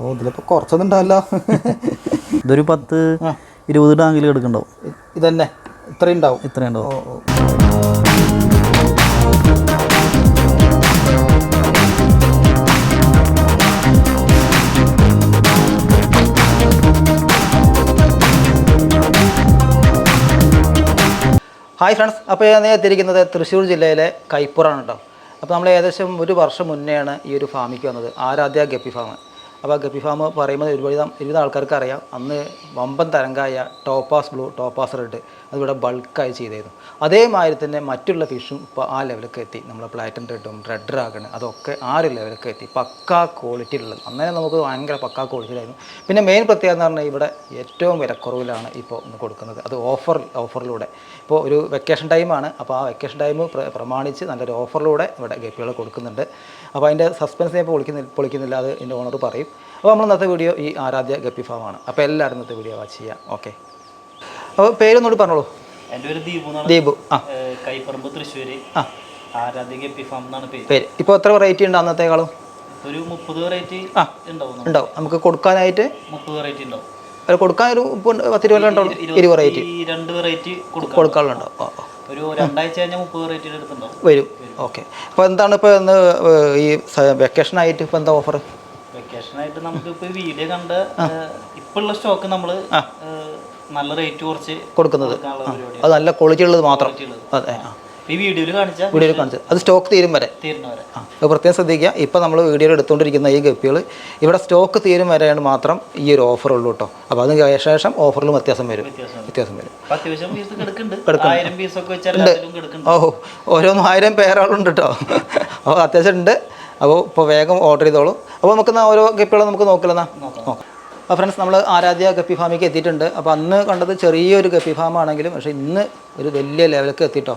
ഓ ഇതിലിപ്പോൾ കുറച്ചൊന്നും ഉണ്ടാവില്ല. ഇതൊരു പത്ത് ഇരുപത് ടാങ്കിൽ എടുക്കണ്ടാവും ഇതന്നെ. ഇത്രയും ഉണ്ടാവും. ഇത്രയും ഉണ്ടാവും. Hi friends. അപ്പോൾ ഞാൻ എത്തിയിരിക്കുന്നത് തൃശ്ശൂർ ജില്ലയിലെ കൈപ്പുറാണ് കേട്ടോ. അപ്പോൾ നമ്മൾ ഏകദേശം ഒരു വർഷം മുന്നെയാണ് ഈ ഒരു ഫാമിക്ക് വന്നത്. Aaradhya guppy farm. അപ്പോൾ ഗപ്പി ഫാം പറയുമ്പോൾ ഒരുപാട് ഒരുവിധ ആൾക്കാർക്ക് അറിയാം. അന്ന് വമ്പൻ തരംഗായ ടോപ്പാസ് ബ്ലൂ ടോപ്പാസ് റെഡ് അതിവിടെ ബൾക്കായി ചെയ്തിരുന്നു അതേമാതിരി തന്നെ മറ്റുള്ള ഫിഷും ഇപ്പോൾ ആ ലെവലിലേക്ക് എത്തി. നമ്മളെ പ്ലാറ്റൻ റെഡും റെഡ് ഡ്രാഗൺ അതൊക്കെ ആ ഒരു ലെവലിലേക്ക് എത്തി. പക്കാ ക്വാളിറ്റി ഉള്ളത്. അന്നേരം നമുക്ക് ഭയങ്കര പക്കാ ക്വാളിറ്റി ക്വാളിറ്റിയിലായിരുന്നു പിന്നെ മെയിൻ പ്രത്യേകത എന്ന് പറഞ്ഞാൽ ഇവിടെ ഏറ്റവും വിലക്കുറവിലാണ് ഇപ്പോൾ കൊടുക്കുന്നത്. അത് ഓഫർ ഓഫറിലൂടെ ഇപ്പോൾ ഒരു വെക്കേഷൻ ടൈമാണ് അപ്പോൾ ആ വെക്കേഷൻ ടൈം പ്രമാണിച്ച് നല്ലൊരു ഓഫറിലൂടെ ഇവിടെ ഗപ്പികൾ കൊടുക്കുന്നുണ്ട്. അപ്പോൾ അതിന്റെ സസ്പെൻസ് ഞാൻ ഇപ്പോൾ പൊളിക്കുന്നില്ല പൊളിക്കുന്നില്ല അത് എന്റെ ഓണർ പറയും. അപ്പോൾ നമ്മൾ ഇന്നത്തെ വീഡിയോ ഈ ആരാധ്യ ഗപ്പി ഫാമാണ് അപ്പോൾ എല്ലാവരും ഇന്നത്തെ വീഡിയോ വാച്ച് ചെയ്യാം. ഓക്കെ അപ്പോൾ പേരൊന്നുകൂടി പറഞ്ഞോളൂ. എന്റെ പേര് ദീപു ദീപു. ആ. കൈപ്പറമ്പ് തൃശ്ശൂര് ആ. ആരാധ്യ ഗപ്പി ഫാം എന്നാണ് പേര്. പേര്. ഇപ്പോൾ എത്ര വെറൈറ്റി ഉണ്ട് അന്നത്തേക്കാളും? ഒരു മുപ്പത് വെറൈറ്റി ആ. ഉണ്ടാവും നമുക്ക്. കൊടുക്കാനായിട്ട് മുപ്പത് വെറൈറ്റി ഉണ്ടാവും. കൊടുക്കാൻ ഒരു പത്ത് ഇരുപത് ഉണ്ടാവും ഇരുപത് വെറൈറ്റി രണ്ട് വെറൈറ്റി കൊടുക്കാറുണ്ടോ? കൊടുക്കാനുണ്ടാവും. ഒരു രണ്ടാഴ്ച കഴിഞ്ഞാൽ മുപ്പത് വെറൈറ്റിയുടെ അടുത്തുണ്ടാവും വരും. ഓക്കെ. അപ്പോൾ എന്താണ് ഇപ്പോൾ ഇന്ന് ഈ വെക്കേഷൻ ആയിട്ട് ഇപ്പോൾ എന്താ ഓഫർ വെക്കേഷനായിട്ട് നമുക്ക് ഇപ്പോൾ വീഡിയോ കണ്ട് ഇപ്പോഴുള്ള സ്റ്റോക്ക് നമ്മൾ നല്ല റേറ്റ് കുറച്ച് കൊടുക്കുന്നത്. അത് നല്ല ക്വാളിറ്റി ഉള്ളത് മാത്രം. അതെ ആ. ഈ വീഡിയോയിൽ കാണിച്ച വീഡിയോയിൽ കാണിച്ചത് അത് സ്റ്റോക്ക് തീരും വരെ. അത് പ്രത്യേകം ശ്രദ്ധിക്കുക. ഇപ്പോൾ നമ്മൾ വീഡിയോയിൽ എടുത്തുകൊണ്ടിരിക്കുന്ന ഈ ഗപ്പികൾ ഇവിടെ സ്റ്റോക്ക് തീരും വരെയാണ് മാത്രം ഈ ഒരു ഓഫർ ഉള്ളൂ കേട്ടോ. അപ്പോൾ അതിന് ശേഷം ഓഫറിലും വ്യത്യാസം വരും. വ്യത്യാസം വരും. ഉണ്ട്. ഓ ഓരോന്നും ആയിരം പേരാളുണ്ട് കേട്ടോ. അപ്പോൾ അത്യാവശ്യം ഉണ്ട്. അപ്പോൾ ഇപ്പോൾ വേഗം ഓർഡർ ചെയ്തോളൂ. അപ്പോൾ നമുക്ക് ഓരോ ഗപ്പികളും നമുക്ക് നോക്കില്ലെന്നാ നോക്കാം. അപ്പോൾ ഫ്രണ്ട്സ് നമ്മൾ ആരാധ്യ ഗപ്പി ഫാമിലേക്ക് എത്തിയിട്ടുണ്ട്. അപ്പോൾ അന്ന് കണ്ടത് ചെറിയൊരു ഗപ്പി ഫാം ആണെങ്കിലും പക്ഷേ ഇന്ന് ഒരു വലിയ ലെവലൊക്കെ എത്തിയിട്ടോ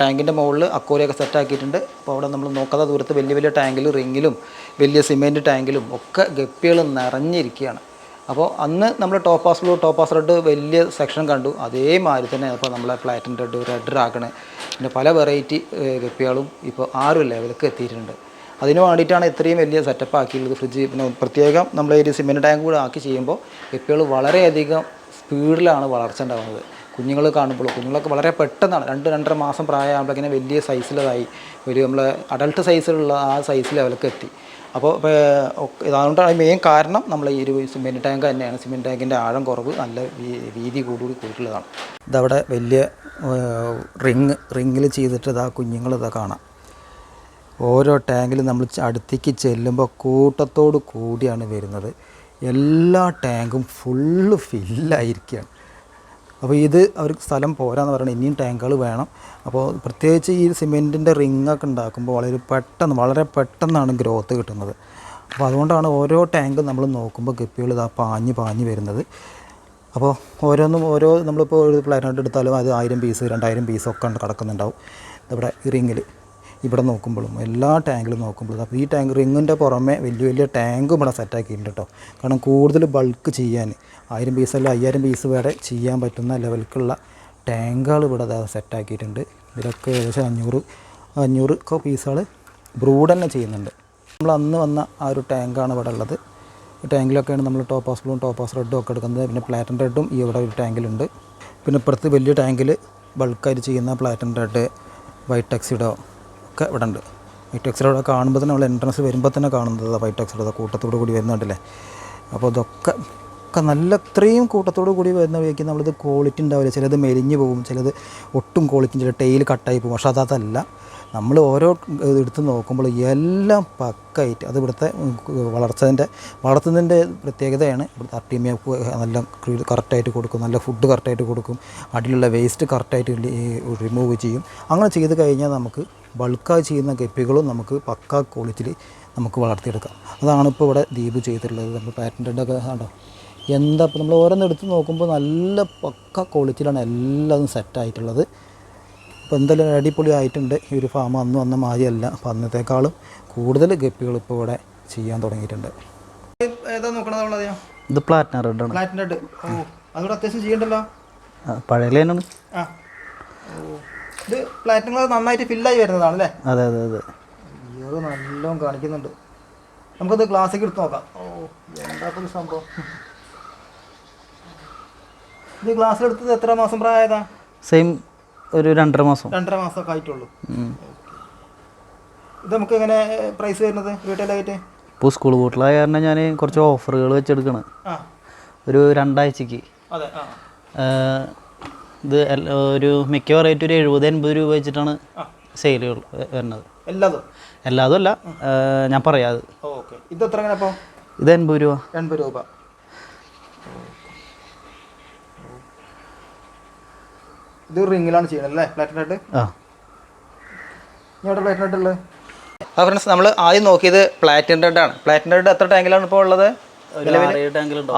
ടാങ്കിന്റെ മുകളിൽ അക്കോറിയൊക്കെ സെറ്റാക്കിയിട്ടുണ്ട് അപ്പോൾ അവിടെ നമ്മൾ നോക്കാത്ത ദൂരത്ത് വലിയ വലിയ ടാങ്കിലും റിങ്ങിലും വലിയ സിമെന്റ് ടാങ്കിലും ഒക്കെ ഗപ്പികൾ നിറഞ്ഞിരിക്കുകയാണ്. അപ്പോൾ അന്ന് നമ്മൾ ടോപ്പാസ് ബ്ലൂ ടോപ്പാസ് റെഡ് വലിയ സെക്ഷൻ കണ്ടു. അതേമാതിരി തന്നെ ഇപ്പോൾ നമ്മളെ ഫ്ലാറ്റിന്റെ റെഡ് റെഡ് പിന്നെ പല വെറൈറ്റി ഗപ്പികളും ഇപ്പോൾ ആ ഒരു എത്തിയിട്ടുണ്ട്. അതിന് വേണ്ടിയിട്ടാണ് ഇത്രയും വലിയ സെറ്റപ്പ് ആക്കിയുള്ളത് ഫ്രിഡ്ജ്. പിന്നെ പ്രത്യേകം നമ്മൾ ഒരു സിമെന്റ് ടാങ്ക് കൂടെ ആക്കി ചെയ്യുമ്പോൾ ഗപ്പികൾ വളരെയധികം സ്പീഡിലാണ് വളർച്ച ഉണ്ടാകുന്നത്. കുഞ്ഞുങ്ങൾ കാണുമ്പോൾ കുഞ്ഞുങ്ങളൊക്കെ വളരെ പെട്ടെന്നാണ്. രണ്ട് രണ്ടര മാസം പ്രായമാകുമ്പോഴേക്കിനെ വലിയ സൈസിലതായി ഒരു നമ്മൾ അഡൾട്ട് സൈസിലുള്ള ആ സൈസ് അവർക്ക് എത്തി. അപ്പോൾ അതുകൊണ്ടാണ് മെയിൻ കാരണം നമ്മൾ ഈ ഒരു സിമെന്റ് ടാങ്ക് തന്നെയാണ്. സിമെന്റ് ടാങ്കിന്റെ ആഴം കുറവ് നല്ല വീതി കൂടുകൂടി കൂട്ടിയുള്ളതാണ് ഇതവിടെ വലിയ റിങ് റിങ്ങിൽ ചെയ്തിട്ട് ഇതാ കുഞ്ഞുങ്ങൾ കാണാം. ഓരോ ടാങ്കിലും നമ്മൾ അടുത്തേക്ക് ചെല്ലുമ്പോൾ കൂട്ടത്തോട് കൂടിയാണ് വരുന്നത്. എല്ലാ ടാങ്കും ഫുള്ള് ഫില്ലായിരിക്കുകയാണ്. അപ്പോൾ ഇത് അവർക്ക് സ്ഥലം പോരാന്ന് പറയുന്നത് ഇനിയും ടാങ്കുകൾ വേണം. അപ്പോൾ പ്രത്യേകിച്ച് ഈ സിമെന്റിന്റെ റിങ്ങൊക്കെ ഉണ്ടാക്കുമ്പോൾ വളരെ പെട്ടെന്ന് വളരെ പെട്ടെന്നാണ് ഗ്രോത്ത് കിട്ടുന്നത്. അപ്പോൾ അതുകൊണ്ടാണ് ഓരോ ടാങ്കും നമ്മൾ നോക്കുമ്പോൾ ഗപ്പികൾ ഇതാ പാഞ്ഞ് പാഞ്ഞ് വരുന്നത്. അപ്പോൾ ഓരോന്നും ഓരോ നമ്മളിപ്പോൾ ഒരു പ്ലാനോട്ട് എടുത്താലും അത് ആയിരം പീസ് രണ്ടായിരം പീസൊക്കെ കിടക്കുന്നുണ്ടാവും. ഇവിടെ റിങ്ങിൽ. ഇവിടെ നോക്കുമ്പോഴും എല്ലാ ടാങ്കിലും നോക്കുമ്പോഴും അപ്പോൾ ഈ ടാങ്ക് റിങ്ങിന്റെ പുറമെ വലിയ വലിയ ടാങ്കും ഇവിടെ സെറ്റാക്കിയിട്ടുണ്ട് കേട്ടോ കാരണം കൂടുതൽ ബൾക്ക് ചെയ്യാൻ ആയിരം പീസ് അല്ല അയ്യായിരം പീസ് വരെ ചെയ്യാൻ പറ്റുന്ന ലെവൽക്കുള്ള ടാങ്കുകൾ ഇവിടെ സെറ്റാക്കിയിട്ടുണ്ട് ഇതിലൊക്കെ ഏകദേശം അഞ്ഞൂറ് അഞ്ഞൂറ് പീസുകൾ ബ്രൂഡ് തന്നെ ചെയ്യുന്നുണ്ട്. നമ്മൾ അന്ന് വന്ന ആ ഒരു ടാങ്കാണ് ഇവിടെ ഉള്ളത്. ടാങ്കിലൊക്കെയാണ് നമ്മൾ ടോപ്പ് ടോപ്പാസ് ബ്ലൂവും ടോപ്പാസ് റെഡും ഒക്കെ എടുക്കുന്നത്. പിന്നെ പ്ലാറ്റൻ റെഡും ഈ ഇവിടെ ഒരു ടാങ്കിലുണ്ട് പിന്നെ ഇപ്പുറത്ത് വലിയ ടാങ്കിൽ ബൾക്കായിട്ട് ചെയ്യുന്ന പ്ലാറ്റൻ റെഡ് വൈറ്റ് ടെക്സിഡോ ഒക്കെ ഇവിടെ ഉണ്ട് വൈറ്റ് ടെക്സിഡോ ഇവിടെ കാണുമ്പോൾ തന്നെ നമ്മൾ എൻട്രൻസ് വരുമ്പോൾ തന്നെ കാണുന്നത് വൈറ്റ് കൂട്ടത്തോടു കൂട്ടത്തോട് കൂടി വരുന്നുണ്ടല്ലേ? അപ്പോൾ ഇതൊക്കെ ഒക്കെ നല്ല അത്രയും കൂട്ടത്തോടു കൂടി വരുന്ന വഴിക്ക് നമ്മളിത് ക്വാളിറ്റി ഉണ്ടാവില്ല. ചിലത് മെലിഞ്ഞ് പോകും ചിലത് ഒട്ടും ക്വാളിറ്റി ചില ടെയിൽ കട്ടായി പോകും പക്ഷേ അതല്ല. നമ്മൾ ഓരോ എടുത്ത് നോക്കുമ്പോൾ എല്ലാം പക്കായിട്ട് അത് ഇവിടുത്തെ വളർച്ചതിന്റെ വളർത്തുന്നതിന്റെ പ്രത്യേകതയാണ്. ഇവിടുത്തെ അർട്ടീമിയ നല്ല കറക്റ്റായിട്ട് കൊടുക്കും. നല്ല ഫുഡ് കറക്റ്റായിട്ട് കൊടുക്കും. അടിയിലുള്ള വേസ്റ്റ് കറക്റ്റായിട്ട് റിമൂവ് ചെയ്യും. അങ്ങനെ ചെയ്ത് കഴിഞ്ഞാൽ നമുക്ക് ബൾക്കായി ചെയ്യുന്ന ഗപ്പികളും നമുക്ക് പക്ക ക്വാളിറ്റിയിൽ നമുക്ക് വളർത്തിയെടുക്കാം. അതാണ് ഇപ്പോൾ ഇവിടെ ദ്വീപ് ചെയ്തിട്ടുള്ളത്. നമ്മൾ പാറ്റന്റഡ് ഒക്കെ കണ്ടോ? എന്താ ഇപ്പോൾ നമ്മൾ ഓരോന്ന് എടുത്ത് നോക്കുമ്പോൾ നല്ല പക്ക ക്വാളിറ്റിയിലാണ് എല്ലാതും സെറ്റായിട്ടുള്ളത് അപ്പോൾ എന്തായാലും അടിപൊളി ആയിട്ടുണ്ട്. ഈ ഒരു ഫാം അന്ന് വന്ന മാതിരിയല്ല. അപ്പോൾ അന്നത്തേക്കാളും കൂടുതൽ ഗപ്പികൾ ഇപ്പോൾ ഇവിടെ ചെയ്യാൻ തുടങ്ങിയിട്ടുണ്ട്. ഏതാ നോക്കണത് ഇത് പ്ലാറ്റിന റെഡ് ആണ്. പ്ലാറ്റിന്റെ ഓ അതുകൂടെ അത്യാവശ്യം ചെയ്യണ്ടല്ലോ? പഴയ ലൈനാണ് ആ. ഓ. ഇത് പ്ലാറ്റിനം കളർ നന്നായിട്ട് ഫില്ലായി വരുന്നതാണ് അല്ലേ അതെ അതെ അതെ. അയ്യോ നല്ലോണം കാണിക്കുന്നുണ്ട്. നമുക്കത് ഗ്ലാസ്സിലേക്ക് എടുത്ത് നോക്കാം. ഓ എന്താ സംഭവം? ഇത് ഗ്ലാസ്സിലെടുത്തത് എത്ര മാസം പ്രായതാ സെയിം ഒരു രണ്ടര മാസം. രണ്ടര മാസമൊക്കെ ആയിട്ടുള്ളൂ. ഇത് നമുക്ക് എങ്ങനെ പ്രൈസ് വരുന്നത്? റീറ്റെയിലായിട്ട് ഇപ്പോൾ സ്കൂൾ പൂട്ടിലായ കാരണം ഞാൻ കുറച്ച് ഓഫറുകൾ വെച്ചെടുക്കണം. ആ. ഒരു രണ്ടാഴ്ചക്ക്. അതെ ഇത് ഒരു മിക്ക വെറൈറ്റി ഒരു എഴുപത് എൺപത് രൂപ വെച്ചിട്ടാണ് സെയിലുകൾ വരുന്നത്. എല്ലാതും? എല്ലാതും അല്ല. ഞാൻ പറയാത് ഓക്കെ. ഇത് എത്ര അപ്പോൾ ഇത് എൺപത് രൂപ. എൺപത് രൂപ. ഇത് റിങ്ങിലാണ് ചെയ്യുന്നത് അല്ലേ? പ്ലാറ്റിനായിട്ട് ആ. എവിടെ ഉള്ളത് ആ ഫ്രണ്ട്സ് നമ്മൾ ആദ്യം നോക്കിയത് പ്ലാറ്റിനം റെഡ് ആണ്. പ്ലാറ്റിനം റെഡ് എത്ര ടാങ്കിലാണ് ഇപ്പോൾ ഉള്ളത്?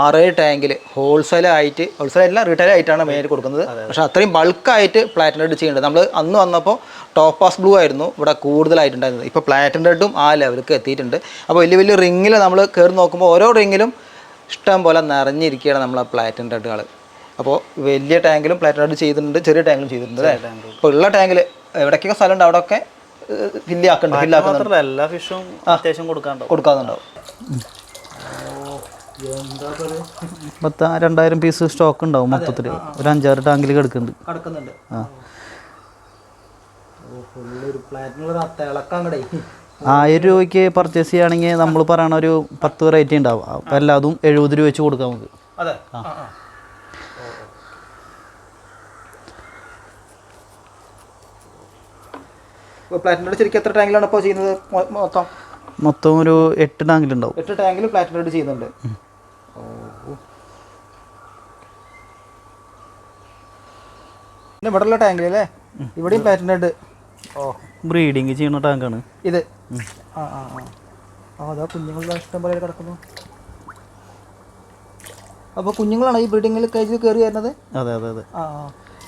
ആറേഴ് ടാങ്കിൽ ഹോൾസെയിൽ ആയിട്ട് ഹോൾസെയിൽ അല്ല റീറ്റെയിൽ ആയിട്ടാണ് മെയിൻ കൊടുക്കുന്നത്. പക്ഷേ അത്രയും ബൾക്കായിട്ട് പ്ലാറ്റിനം റെഡ് ചെയ്യുന്നുണ്ട് നമ്മൾ അന്ന് വന്നപ്പോൾ ടോപ്പ് ടോപ്പാസ് ബ്ലൂ ആയിരുന്നു. ഇവിടെ കൂടുതലായിട്ടുണ്ടായിരുന്നത്. ഇപ്പോൾ പ്ലാറ്റിനം റെഡും ആ ലെവലിലേക്ക് എത്തിയിട്ടുണ്ട്. അപ്പോൾ വലിയ വലിയ റിങ്ങിൽ നമ്മൾ കയറി നോക്കുമ്പോൾ ഓരോ റിങ്ങിലും ഇഷ്ടം പോലെ നിറഞ്ഞിരിക്കുകയാണ് നമ്മളെ പ്ലാറ്റിനം റെഡുകൾ അപ്പോൾ വലിയ ടാങ്കിലും പ്ലാറ്റിനം റെഡ് ചെയ്തിട്ടുണ്ട് ചെറിയ ടാങ്കിലും ചെയ്തിട്ടുണ്ട് അപ്പോൾ ഉള്ള ടാങ്കിൽ എവിടേക്കൊക്കെ സ്ഥലമുണ്ട് അവിടെയൊക്കെ ഫില്ല് ആക്കുന്നുണ്ട് ഫില്ല് ആക്കുന്നുണ്ട്. മാത്രമല്ല എല്ലാ ഫിഷും അത്യാവശ്യം കൊടുക്കാണ്ടോ കൊടുക്കാറുണ്ടാവും പത്ത് രണ്ടായിരം പീസ് സ്റ്റോക്ക് ഉണ്ടാവും മൊത്തത്തിൽ ഒരു അഞ്ചാറ് ടാങ്കിൽ കിടക്കുന്നുണ്ട്. ആ. ആയിരം രൂപയ്ക്ക് പർച്ചേസ് ചെയ്യുകയാണെങ്കിൽ നമ്മൾ പറയണ ഒരു പത്ത് വെറൈറ്റി ഉണ്ടാവും. അപ്പം എല്ലാതും എഴുപത് രൂപ വെച്ച് കൊടുക്കാം നമുക്ക്. അതെ. പ്ലാറ്റിനോട് ശരിക്കും എത്ര ടാങ്കിലാണ് ഇപ്പോൾ ചെയ്യുന്നത് മൊത്തം? മൊത്തം ഒരു എട്ട് ടാങ്കിലുണ്ടാവും എട്ട് ടാങ്കിൽ പ്ലാറ്റിനോട് ചെയ്യുന്നുണ്ട്. പിന്നെ ഇവിടെ ഉള്ള ടാങ്കിൽ അല്ലേ? ഇവിടെയും പ്ലാറ്റിനോട് ഓ ബ്രീഡിങ് ചെയ്യുന്ന ടാങ്കാണ് ഇത്. ആ ആ ആ. അതാ കുഞ്ഞുങ്ങളുടെ ഇഷ്ടം പോലെ കിടക്കുന്നു. അപ്പോൾ കുഞ്ഞുങ്ങളാണ് ഈ ബ്രീഡിങ്ങിൽ കഴിച്ച് കയറി വരുന്നത്? അതെ അതെ അതെ. ആ.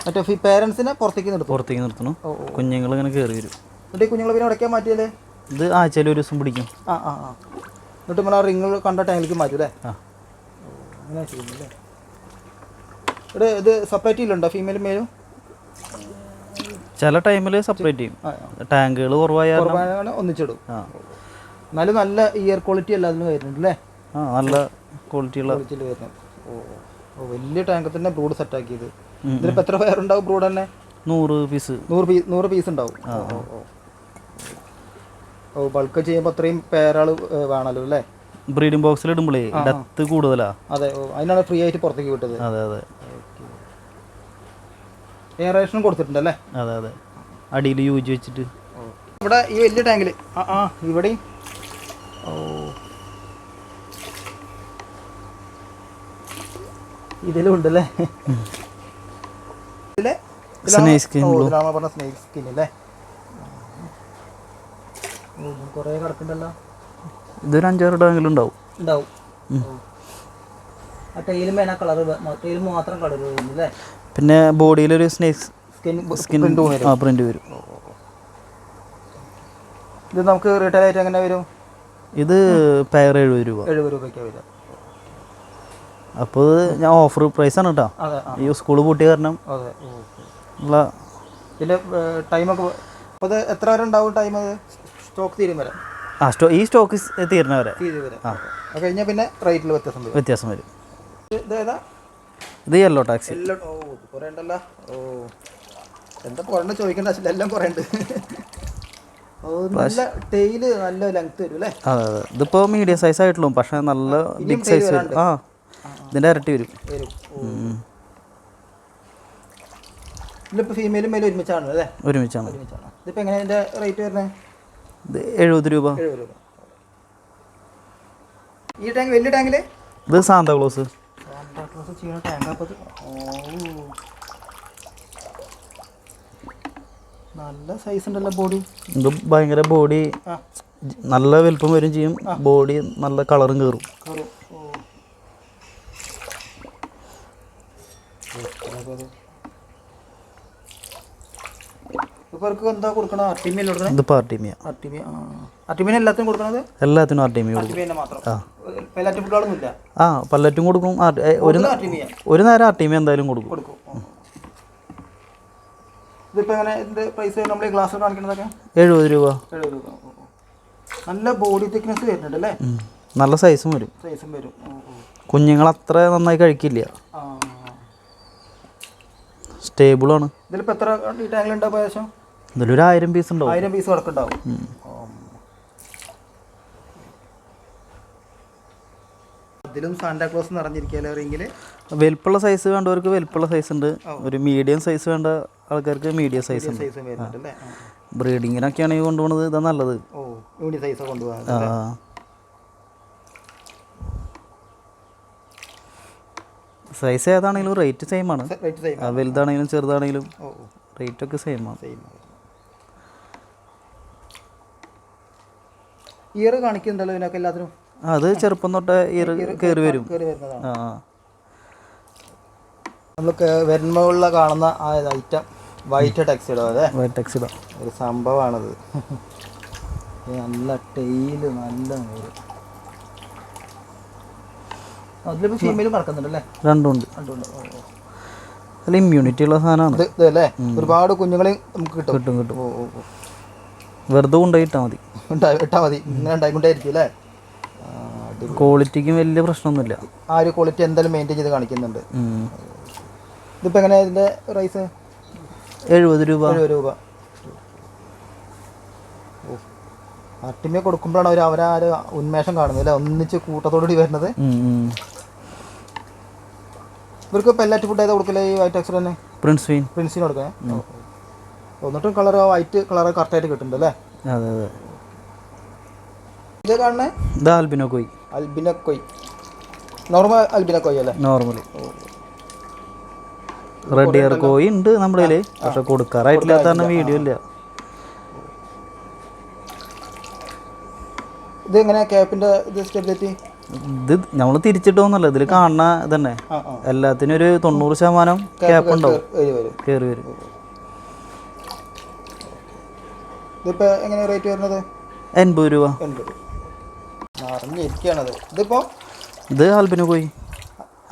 മറ്റേ ഫി പേരൻസിനെ പുറത്തേക്ക് നിർത്തും. പുറത്തേക്ക് നിർത്തണം. കുഞ്ഞുങ്ങൾ ഇങ്ങനെ കയറി വരും. എന്നിട്ട് ഈ കുഞ്ഞുങ്ങളെ പിന്നെ ഉടക്കാൻ മാറ്റിയല്ലേ ഇത് ആഴ്ചയിൽ ഒരു ദിവസം പിടിക്കും. ആ ആ ആ. എന്നിട്ട് നമ്മൾ ആ റിങ്ങൾ കണ്ട ടാങ്കിലേക്ക് മാറ്റും അല്ലേ ആ. അങ്ങനെ ചെയ്യുന്നല്ലേ? ഇവിടെ ഇത് സെപ്പറേറ്റ് ചെയ്യലുണ്ടോ ഫീമെയിലും മെയിലും ചില ടൈമിൽ സെപ്പറേറ്റ് ചെയ്യും. ടാങ്കുകൾ കുറവായാലും ഒന്നിച്ചിടും. എന്നാലും നല്ല ഇയർ ക്വാളിറ്റി അല്ല അതിന് വരുന്നുണ്ട് അല്ലേ ആ നല്ല ക്വാളിറ്റിയുള്ള ക്വാളിറ്റിയിൽ വരുന്നത് ഓ വലിയ ടാങ്ക് തന്നെ ബ്രൂഡ് സെറ്റാക്കിയത് ഇതിലിപ്പോൾ എത്ര പേരുണ്ടാവും ബ്രൂഡ് തന്നെ? നൂറ് പീസ് നൂറ് പീസ് നൂറ് പീസ് ഉണ്ടാവും. ഓ ഓ, ഓ. ഓ ബൾക്ക് ചെയ്യുമ്പോൾ അത്രയും പേരാൾ വേണമല്ലോ അല്ലേ? ബ്രീഡിംഗ് ബോക്സിൽ ഇടുമ്പോഴേ ഡെത്ത് കൂടുതലാ. അതെ അതിനാണ് ഫ്രീ ആയിട്ട് പുറത്തേക്ക് വിട്ടത്. അതെ അതെ. എയറേഷനും കൊടുത്തിട്ടുണ്ടല്ലേ? അതെ അതെ. അടിയിൽ യൂജ് വെച്ചിട്ട്. ഇവിടെ ഈ വലിയ ടാങ്കിൽ ആ ആ ഇവിടെയും. ഓ. ഇതിലും ഉണ്ടല്ലേ? blue. ഇതിലാണ് പറഞ്ഞ സ്കിൻ അല്ലേ കുറേ കിടക്കണ്ടല്ലോ ഇതൊരു അഞ്ചാറ് ടാങ്കിലും ഉണ്ടാവും. ഉണ്ടാവും പിന്നെ ബോഡിയിലൊരു സ്നേക്സ് സ്കിൻ ആ പ്രിന്റ് വരും. ഇത് നമുക്ക് റീറ്റെയിൽ ആയിട്ട് എങ്ങനെ വരും? ഇത് പെയർ എഴുപത് രൂപ. എഴുപത് രൂപയ്ക്ക് അപ്പോൾ ഞാൻ ഓഫർ പ്രൈസാണ് കേട്ടോ ഈ സ്കൂൾ പൂട്ടിയ കാരണം ഉള്ള ഇതിന്റെ ടൈമൊക്കെ അപ്പോൾ അത് എത്ര വരെ ഉണ്ടാവും ടൈം സ്റ്റോക്ക് തീരും വരെ. ആ സ്റ്റോ ഈ സ്റ്റോക്ക് തീർന്നവരെ അത് കഴിഞ്ഞാൽ പിന്നെ റേറ്റിൽ വ്യത്യാസം വരും. വ്യത്യാസം വരും. ഇത് യെല്ലോ ടാക്സി എല്ലാം ഓ കുറേ ഉണ്ടല്ലോ ഓ. എന്താ കുറേ ചോദിക്കേണ്ട ആവശ്യമില്ല എല്ലാം കുറേ ഉണ്ട് നല്ല ടെയിൽ നല്ല ലെങ്ത് വരും അല്ലേ? അതെ അതെ. ഇതിപ്പോൾ മീഡിയം സൈസ് ആയിട്ടുള്ളൂ പക്ഷെ നല്ല ബിഗ് സൈസ് വരും. ആ. ഇതിന്റെ ഇരട്ടി വരും. ഇതിലിപ്പോൾ ഫീമെയിലും മെയിലും ഒരുമിച്ചാണ് അല്ലേ? ഒരുമിച്ചാണ്. ഇതിപ്പോ എങ്ങനെയാ റേറ്റ് വരുന്നത്? എഴുപത് രൂപ. ഈ ടാങ്ക് വലിയ ടാങ്കിൽ ഇത് സാന്താക്ലോസ് ക്ലോസ് ടാങ്ക് അപ്പോൾ ഓ. നല്ല സൈസ് ഉണ്ടല്ലോ ബോഡി ഇത് ഭയങ്കര ബോഡി നല്ല വലുപ്പം വരും ചെയ്യും. ബോഡി നല്ല കളറും കയറും കറു? എന്താ എല്ലാത്തിനും കൊടുക്കണത്? എല്ലാത്തിനും കൊടുക്കും. മാത്രം. പല്ലറ്റ് ഫുഡുകളൊന്നും ഇല്ല ആ പല്ലറ്റും കൊടുക്കും. ഒരു ഒരു നേരം ആർട്ടിമിയ എന്തായാലും കൊടുക്കും. കൊടുക്കും. ആ. ഇതിപ്പോൾ എങ്ങനെ ഇതിന്റെ പ്രൈസ് നമ്മൾ ഗ്ലാസ് കാണിക്കുന്നതൊക്കെ എഴുപത് രൂപ. എഴുപത് രൂപ. നല്ല ബോഡി തിക്നെസ് വരുന്നുണ്ട് അല്ലേ നല്ല സൈസും വരും. സൈസും വരും. കുഞ്ഞുങ്ങൾ അത്ര നന്നായി കഴിക്കില്ല. ആ. സ്റ്റേബിളാണ് ഇതിലിപ്പോൾ എത്ര ടാങ്കിലുണ്ടാവും ഏകദേശം? ഇതിലൊരു ആയിരം പീസ് ഉണ്ടാവും. ആയിരം പീസ് കിടക്കുണ്ടാവും അതിലും സാന്റാക്ലോസ് നിറഞ്ഞിരിക്കുകയല്ലേ റിങ്ങിൽ വലിപ്പുള്ള സൈസ് വേണ്ടവർക്ക് വലിപ്പുള്ള സൈസ് ഉണ്ട്. ഒരു മീഡിയം സൈസ് വേണ്ട ആൾക്കാർക്ക് മീഡിയം സൈസ് ഉണ്ട്. ബ്രീഡിങ്ങിനൊക്കെയാണ് ഈ അല്ലേ ബ്രീഡിങ്ങിനൊക്കെ ആണെങ്കിൽ കൊണ്ടുപോകുന്നത് ഇതാ നല്ലത്. സൈസ് ഏതാണെങ്കിലും റേറ്റ് സെയിം ആണ്. വലുതാണെങ്കിലും ചെറുതാണെങ്കിലും റേറ്റ് ഒക്കെ സെയിം ആണ്. ഇയർ കാണിക്കുന്നുണ്ടല്ലോ ഇതിനൊക്കെ എല്ലാത്തിനും? അത് ചെറുപ്പം തൊട്ടേ ഇയർ കയറി വരും. ആ. നമ്മൾ വരുമ്പോഴുള്ള കാണുന്ന ആ ഐറ്റം വൈറ്റ് ടെക്സ്റ്റൈഡോ അതെ ടെക്സിഡോ ഒരു സംഭവമാണത് നല്ല ടെയിൽ നല്ല നേര് അതിലിപ്പോൾ ഫീമെയിൽ മറക്കുന്നുണ്ടല്ലേ രണ്ടുണ്ട് രണ്ടുണ്ട് ഓ. ഇമ്മ്യൂണിറ്റി ഉള്ള സാധനമാണ്. അല്ലേ? ഒരുപാട് കുഞ്ഞുങ്ങളെയും നമുക്ക് കിട്ടും. കിട്ടും കിട്ടും. വെറുതെ കൊണ്ടുപോയിട്ടാ മതി. ഇട്ടാൽ മതി. ഇങ്ങനെ ഉണ്ടായിക്കൊണ്ടേയിരിക്കും അല്ലേ? ക്വാളിറ്റിക്കും വലിയ പ്രശ്നമൊന്നുമില്ല. ആ ഒരു ക്വാളിറ്റി എന്തായാലും മെയിന്റെയിൻ ചെയ്ത് കാണിക്കുന്നുണ്ട്. ഇതിപ്പോൾ എങ്ങനെ ഇതിന്റെ റൈസ് എഴുപത് രൂപ. എഴുപത് രൂപ. ഓ അട്ടിമയെ കൊടുക്കുമ്പോഴാണ് അവർ അവരാ ഒരു ഉന്മേഷം കാണുന്നത് അല്ലേ? ഒന്നിച്ച് കൂട്ടത്തോടുകൂടി വരുന്നത്. ഇവർക്ക്. ഇവർക്ക് പെല്ലറ്റ് ഫുഡ് ഏതാ കൊടുക്കില്ല ഈ വൈറ്റ് എക്സർ തന്നെ? പ്രിൻസ് വീൻ പ്രിൻസിന് കൊടുക്കണേ? എന്നിട്ടും കളർ വൈറ്റ് കളർ കറക്റ്റായിട്ട് കിട്ടുന്നുണ്ട് അല്ലേ? അതെ അതെ. ഇത് കോയി. കോയി. നോർമൽ അല്ലേ? നോർമലി റെഡ് ഇയർ കോയി ഉണ്ട് നമ്മുടെ കയ്യിൽ പക്ഷെ കൊടുക്കാറായിട്ടില്ലാത്ത കാരണം വീഡിയോ ഇല്ല. ഇത് എങ്ങനെ ക്യാപ്പിന്റെ ഇത് സ്റ്റെബിലിറ്റി? ഇത് നമ്മൾ തിരിച്ചിട്ടോന്നല്ല ഇതിൽ കാണുന്ന ആ എല്ലാത്തിനും ഒരു തൊണ്ണൂറ് ശതമാനം ക്യാപ്പ് ഉണ്ടാവും. വരും. കയറി റേറ്റ് വരുന്നത്? എൺപത് രൂപ. എൺപത്. നിറഞ്ഞിരിക്കുകയാണത് ഇതിപ്പോ? ഇത് ആൽബിനോ കോയി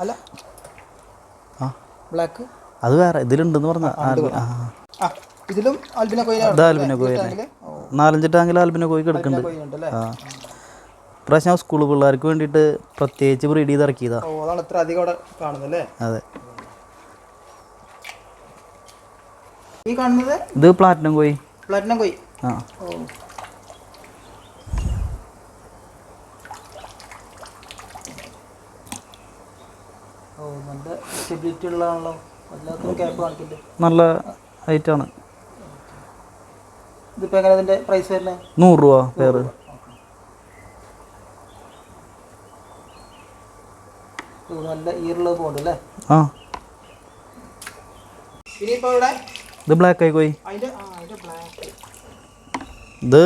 അല്ല. ആ. ബ്ലാക്ക് അത് വേറെ ഇതിലുണ്ടെന്ന് പറഞ്ഞ ഇതിലും അൽബിന ഇത് കൊയിലാണ് ആൽബിനോ കോയി നാലഞ്ച് ടാങ്കിൽ ആൽബിനോ കോയി കിടക്കുന്നുണ്ട്. ആ. ഇപ്രാവശ്യം സ്കൂൾ പിള്ളേർക്ക് വേണ്ടിയിട്ട് പ്രത്യേകിച്ച് ബ്രീഡ് ചെയ്ത് ഇറക്കിയതാ. അതെ. ഈ കാണുന്നത് ഇത് പ്ലാറ്റിനം കോയി. പ്ലാറ്റിനം കോയി. ആ. നല്ല സ്റ്റെബിലിറ്റി ഉള്ളതാണല്ലോ. എല്ലാത്തിനും ക്യാപ്പ് കാണിക്കില്ലേ നല്ല ഹൈറ്റാണ് ഇതിപ്പോൾ എങ്ങനെ ഇതിന്റെ പ്രൈസ് വരുന്നത് നൂറ് രൂപ നല്ല ഈറുള്ളത് അല്ലേ ആ. ഇനിയിപ്പോൾ ഇവിടെ? ഇത് ബ്ലാക്ക് ആയി പോയി. ഇത്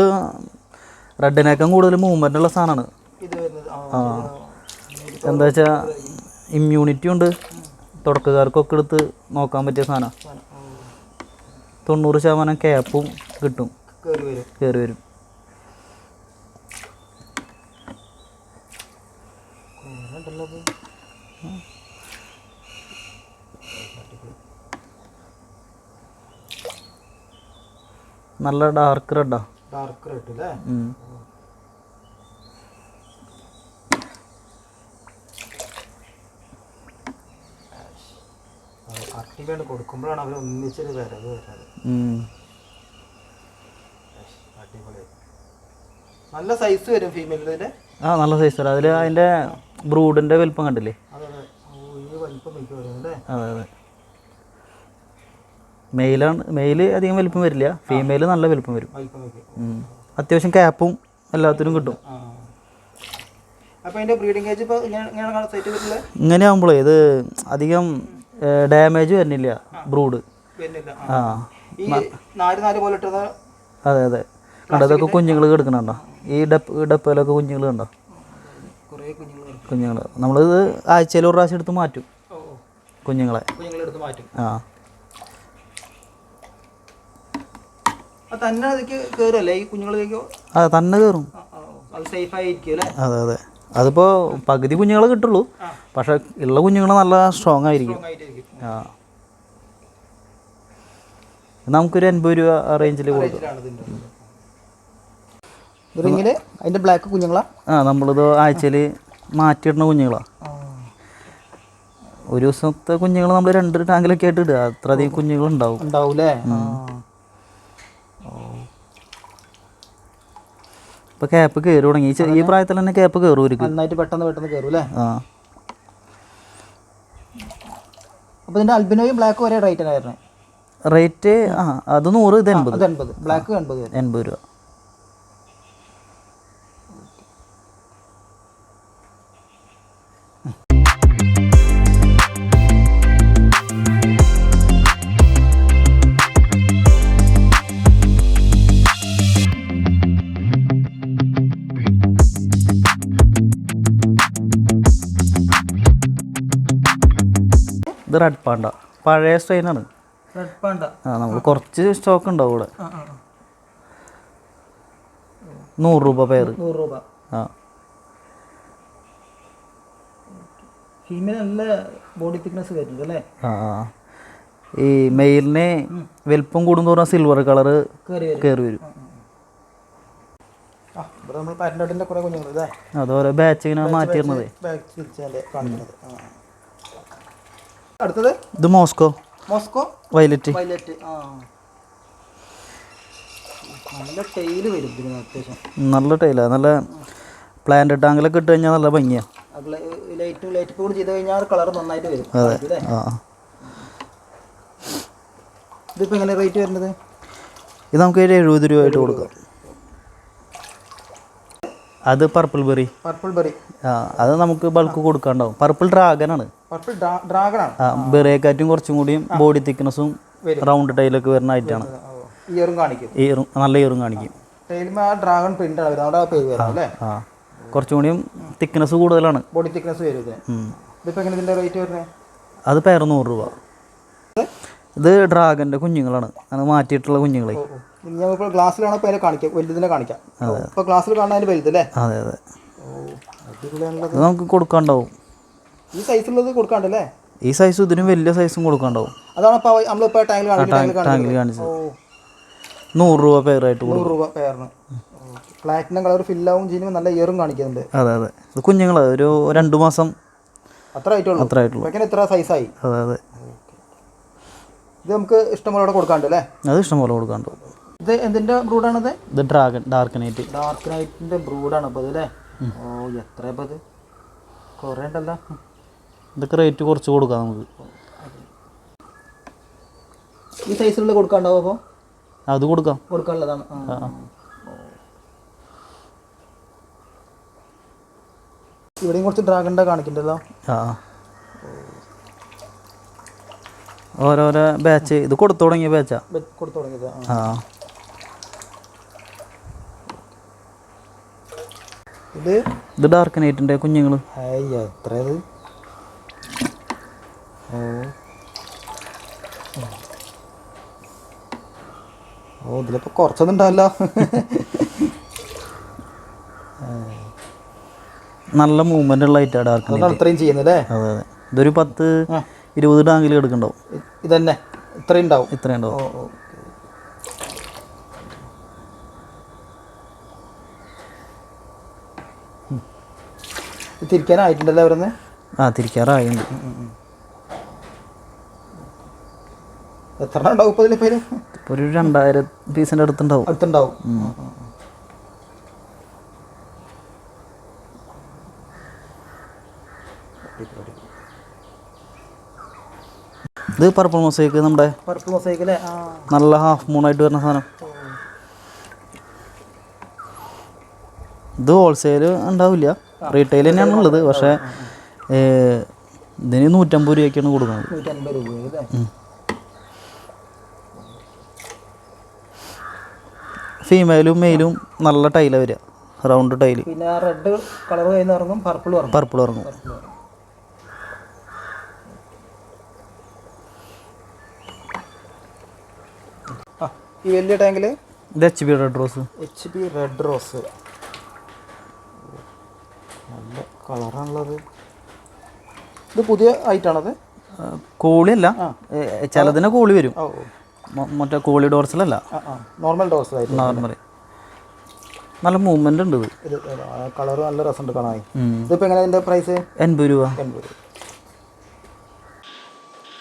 റെഡിനേക്കാൾ കൂടുതൽ മൂവ്മെന്റ് ഉള്ള സാധനമാണ്. ആ എന്താ വെച്ചാൽ ഇമ്മ്യൂണിറ്റി ഉണ്ട്. തുടക്കക്കാർക്കൊക്കെ എടുത്ത് നോക്കാൻ പറ്റിയ സാധനമാണ് തൊണ്ണൂറ് ശതമാനം ക്യാപ്പും കിട്ടും. കയറി വരും. നല്ല ഡാർക്ക് റെഡാ ഡാർക്ക് റെഡ് അല്ലേ അട്ടിവേണ്ട് കൊടുക്കുമ്പോഴാണ് അവർ ഒന്നിച്ചൊരു വരവ് വരുന്നത് അടിപൊളി. നല്ല സൈസ് വരും ഫീമെയിലിന്റെ ആ നല്ല സൈസ് വരും. അതിൽ അതിന്റെ ബ്രൂഡിന്റെ വലിപ്പം കണ്ടില്ലേ? അതെ അതെ. മെയിലാണ് മെയിൽ അധികം വലിപ്പം വരില്ല. ഫീമെയിൽ നല്ല വലിപ്പം വരും. അത്യാവശ്യം ക്യാപ്പും എല്ലാത്തിനും കിട്ടും. ഇങ്ങനെ ആകുമ്പോഴേ ഇത് അധികം ഡാമേജ് വരുന്നില്ല ബ്രൂഡ് ആ. അതെ അതെ. കണ്ടോ ഇതൊക്കെ കുഞ്ഞുങ്ങൾ കിടക്കണുണ്ടോ? ഈ ഡപ്പ് ഡപ്പയിലൊക്കെ കുഞ്ഞുങ്ങൾ കണ്ടോ? കുറേ കുഞ്ഞുങ്ങൾ നമ്മളിത് ആഴ്ചയിൽ ഒരു പ്രാവശ്യം എടുത്ത് മാറ്റും. കുഞ്ഞുങ്ങളെ. ആ. തന്നെ ഈ കുഞ്ഞുങ്ങളിലേക്ക്? ആ തന്നെ കയറും അതെ അതെ. അതിപ്പോൾ പകുതി കുഞ്ഞുങ്ങളെ കിട്ടുള്ളൂ. പക്ഷെ ഉള്ള കുഞ്ഞുങ്ങൾ നല്ല സ്ട്രോങ് ആയിരിക്കും. ആ. നമുക്കൊരു എൺപത് രൂപ റേഞ്ചിൽ കൊടുക്കും. റിങ്ങിൽ അതിന്റെ ബ്ലാക്ക് കുഞ്ഞുങ്ങളാ? ആ നമ്മളിത് ആഴ്ചയിൽ മാറ്റിയിടുന്ന കുഞ്ഞുങ്ങളാണ് ഒരു ദിവസത്തെ കുഞ്ഞുങ്ങൾ നമ്മൾ രണ്ട് ടാങ്കിലൊക്കെ ആയിട്ട് ഇടുക. അത്ര അധികം ഉണ്ടാവും ഉണ്ടാവൂലേ ഇപ്പോൾ ക്യാപ്പ് കയറി തുടങ്ങി. ഈ പ്രായത്തിൽ തന്നെ ക്യാപ്പ് കയറും ഒരു നന്നായിട്ട് പെട്ടെന്ന് പെട്ടെന്ന് കയറും അല്ലേ? ആ. അപ്പോൾ ഇതിന്റെ അൽബിനോയും ബ്ലാക്കും ഒരേ റേറ്റ് ആയിരുന്നു റേറ്റ് ആ അത് നൂറ് ഇത് എൺപത്. എൺപത്. ബ്ലാക്ക് എൺപത് എൺപത് രൂപ. ഇത് റെഡ് പാണ്ട പഴയ സ്ട്രെയിനാണ് റെഡ് പാണ്ട ആ നമ്മൾ കുറച്ച് സ്റ്റോക്ക് ഉണ്ടാവും ഇവിടെ. നൂറ് രൂപ പേര് നൂറ് രൂപ. ആ. ഫീമെയിൽ നല്ല ബോഡി തിക്നെസ് വരുന്നുണ്ട് അല്ലേ? ആ ആ. ഈ മെയിലിന് വലിപ്പം കൂടുന്തോറും സിൽവർ കളർ കയറി വരും. അതുപോലെ ബാച്ചിങ്ങനെ ആ. അടുത്തത്? ഇത് മോസ്കോ. മോസ്കോ? വയലറ്റ്. വയലറ്റ് ആ. നല്ല ടൈൽ വരും ഇതിന് അത്യാവശ്യം. നല്ല ടൈലാണ് നല്ല പ്ലാന്റ് ടാങ്കിലൊക്കെ ഇട്ട് കഴിഞ്ഞാൽ നല്ല ഭംഗിയാണ് ലൈറ്റ് ലൈറ്റ് കൂടി ചെയ്ത് കഴിഞ്ഞാൽ കളർ നന്നായിട്ട് വരും. ആ ആ. ഇതിപ്പോൾ എങ്ങനെ റേറ്റ് വരുന്നത്? ഇത് നമുക്ക് ഒരു എഴുപത് രൂപ ആയിട്ട് കൊടുക്കാം. അത് പർപ്പിൾ ബെറി പർപ്പിൾ ബെറി ആ അത് നമുക്ക് ബൾക്ക് കൊടുക്കാണ്ടാവും പർപ്പിൾ ഡ്രാഗനാണ് പർപ്പിൾ ഡ്രാഗൺ ആണ്. ആ ബെറിയെക്കാറ്റും കുറച്ചും കൂടിയും ബോഡി തിക്നെസ്സും റൗണ്ട് ടൈലൊക്കെ വരുന്ന ആയിട്ടാണ് ഇയറും കാണിക്കും. ഇയറും നല്ല ഇയറും കാണിക്കും. ഡ്രാഗൺ പ്രിന്റ് ആണ് വരുന്നത്. അല്ലേ? ആ. കുറച്ചും കൂടിയും തിക്നെസ് കൂടുതലാണ്. ബോഡി തിക്നെസ് വരും ഇതിപ്പോൾ എങ്ങനെ ഇതിന്റെ റേറ്റ് വരുന്നത് അത് പേർ നൂറ് രൂപ. ഇത്? ഡ്രാഗന്റെ കുഞ്ഞുങ്ങളാണ്. അത് മാറ്റിയിട്ടുള്ള കുഞ്ഞുങ്ങളെ. ഞങ്ങളിപ്പോൾ ഗ്ലാസ്സിലാണോ ഇപ്പോൾ അതിനെ കാണിക്കാം വലുതിനെ കാണിക്കാം. ഇപ്പോൾ ഗ്ലാസ്സിൽ കാണാൻ വലുത് അല്ലേ? അതെ അതെ. ഇത് നമുക്ക് കൊടുക്കാണ്ടാവും. ഈ സൈസുള്ളത് കൊടുക്കാണ്ടല്ലേ? ഈ സൈസ് ഇതിനും വലിയ സൈസും കൊടുക്കാണ്ടാവും. അതാണ് ഇപ്പോൾ നമ്മളിപ്പോൾ ടാങ്കിൽ കാണിച്ചത്. നൂറ് രൂപ കൊടുക്കും. നൂറ് രൂപ പേരിന് പ്ലാറ്റിനം കളർ ഫില്ലാവും ചെയ്യുമ്പോൾ നല്ല ഇയറും കാണിക്കുന്നുണ്ട്. അതെ അതെ. ഇത് കുഞ്ഞുങ്ങളാ ഒരു രണ്ട് മാസം അത്ര ആയിട്ടുള്ളൂ. അത്ര ആയിട്ടുള്ളൂ. എത്ര സൈസായി അതെ അതെ. ഇത് നമുക്ക് ഇഷ്ടംപോലെ പോലെ കൊടുക്കാണ്ട് അല്ലേ? അത് ഇഷ്ടംപോലെ കൊടുക്കാണ്ടാവും ഇത് എന്തിന്റെ ബ്രൂഡാണത് ഇത് ഡ്രാഗൺ ഡാർക്ക് നൈറ്റ് ഡാർക്ക് നൈറ്റിന്റെ ബ്രൂഡാണ് അപ്പോൾ അല്ലേ? ഓ എത്ര ഇപ്പോൾ ഇത്? കുറേ ഉണ്ടല്ലോ. ഇതൊക്കെ റേറ്റ് കുറച്ച് കൊടുക്കാം നമുക്ക്. ഈ സൈസിലുള്ള കൊടുക്കാണ്ടാവും അപ്പോൾ അത് കൊടുക്കാം. കൊടുക്കാനുള്ളതാണ്. ഇവിടെയും കുറച്ച് ഡ്രാഗണിന്റെ കാണിക്കണ്ടല്ലോ. ആ ഓരോരോ ബാച്ച് ഇത് കൊടുത്തു തുടങ്ങിയ ബാച്ചാ കൊടുത്തു തുടങ്ങിയത് ആ. ഇത്? ഇത് ഡാർക്ക് നൈറ്റിന്റെ കുഞ്ഞുങ്ങൾ അയ്യ എത്ര ഇത് ഓ. ഓ ഇതിലിപ്പോൾ കുറച്ചൊന്നും ഉണ്ടാവല്ലോ നല്ല മൂവ്മെന്റ് ഉള്ള ഐറ്റാ ഡാർക്ക് അത്രയും ചെയ്യുന്നല്ലേ അതെ അതെ. ഇതൊരു പത്ത്. ഇരുപത് ടാങ്കിൽ എടുക്കണ്ടാവും ഇതന്നെ. ഇത്രയും ഉണ്ടാവും. ഇത്രയും ഓ ഉണ്ടാവും ഓ ഉം. ഇത് തിരിക്കാനായിട്ടുണ്ടല്ലോ അവരുന്ന് ആ തിരിക്കാറായിട്ടുണ്ട് എത്ര ഉണ്ടാവും ഇപ്പോൾ ഇതിൽ പേര് ഇപ്പോൾ ഒരു രണ്ടായിരം പീസിന്റെ അടുത്തുണ്ടാവും. അടുത്തുണ്ടാവും. ഇത് പർപ്പിൾ മൊസൈക്ക് നമ്മുടെ പർപ്പിൾ മൊസൈക്ക് നല്ല ഹാഫ് മൂണായിട്ട് വരുന്ന സാധനം. ഇത് ഹോൾസെയിൽ ഉണ്ടാവില്ല. റീറ്റെയിൽ തന്നെയാണ് ഉള്ളത്. പക്ഷേ ഇതിന് നൂറ്റമ്പത് രൂപയ്ക്കാണ് കൊടുക്കുന്നത്. ഫീമെയിലും മെയിലും നല്ല ടൈല വരിക. Round tail. പിന്നെ റെഡ് കളർ ഇറങ്ങും പർപ്പിൾ ഇറങ്ങും. പർപ്പിൾ ഇറങ്ങും. ഈ വലിയ ടാങ്കിൽ ഇത് H P red rose H P red rose നല്ല കളറാണുള്ളത്? ഇത് പുതിയ ഐറ്റാണത്? കോളിയല്ല. അല്ല ചിലതിന് കോളി വരും. മറ്റേ കോളി ഡോർസിലല്ല. നോർമൽ ഡോസ് ആയിട്ട് നോർമൽ. നല്ല മൂവ്മെന്റ് ഉണ്ട് ഇത്. കളർ നല്ല രസമുണ്ട് കാണാൻ. ഇതിപ്പോ ഇതിപ്പോൾ എങ്ങനെ അതിന്റെ പ്രൈസ് എൺപത് രൂപ. എൺപത് രൂപ.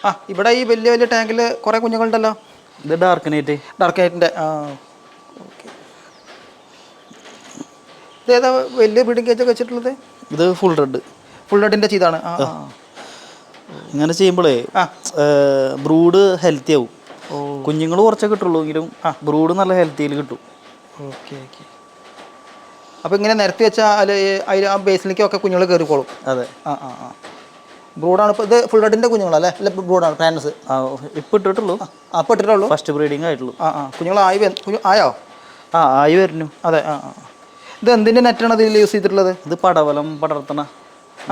ആ ഇവിടെ ഈ വലിയ വലിയ ടാങ്കിൽ കുറേ കുഞ്ഞുങ്ങളുണ്ടല്ലോ. ഇത് ഡാർക്ക് നൈറ്റ് ഡാർക്ക് നൈറ്റിന്റെ ആ ഓക്കെ ഇതേതാ വലിയ ബിൽഡിംഗ് കേജൊക്കെ വെച്ചിട്ടുള്ളത്? ഇത് ഫുൾ റെഡ് ഫുൾ റെഡിന്റെ ചെയ്താണ്. ഇങ്ങനെ ചെയ്യുമ്പോഴേ ആ. ബ്രൂഡ് ഹെൽത്തി ആവും. കുഞ്ഞുങ്ങൾ കുറച്ചേ കിട്ടുള്ളൂ എങ്കിലും ബ്രൂഡ് നല്ല ഹെൽത്തിയിൽ കിട്ടും. Okay okay. അപ്പോൾ ഇങ്ങനെ നിരത്തി വെച്ചാൽ അതിൽ ആ ബേസിലേക്കൊക്കെ കുഞ്ഞുങ്ങൾ കയറിക്കോളും അതെ. ആ ആ ആ. ബ്രൂഡാണ് ഇപ്പോൾ ഇത് ഫുൾ റെഡിന്റെ കുഞ്ഞുങ്ങളല്ലേ അല്ല? ബ്രൂഡാണ് പാരൻസ് ആ ഇപ്പം ഇട്ടിട്ടുള്ളൂ. ആ അപ്പോൾ ഇട്ടിട്ടുള്ളൂ. ഫസ്റ്റ് ബ്രീഡിംഗ് ആയിട്ടുള്ളൂ. ആ ആ. കുഞ്ഞുങ്ങളായി ആയി വരും ആയോ? ആ ആയി വരുന്നു അതെ ആ ആ. ഇത് എന്തിന്റെ നെറ്റാണ് ഇതിൽ യൂസ് ചെയ്തിട്ടുള്ളത്? ഇത് പടവലം പടർത്തണ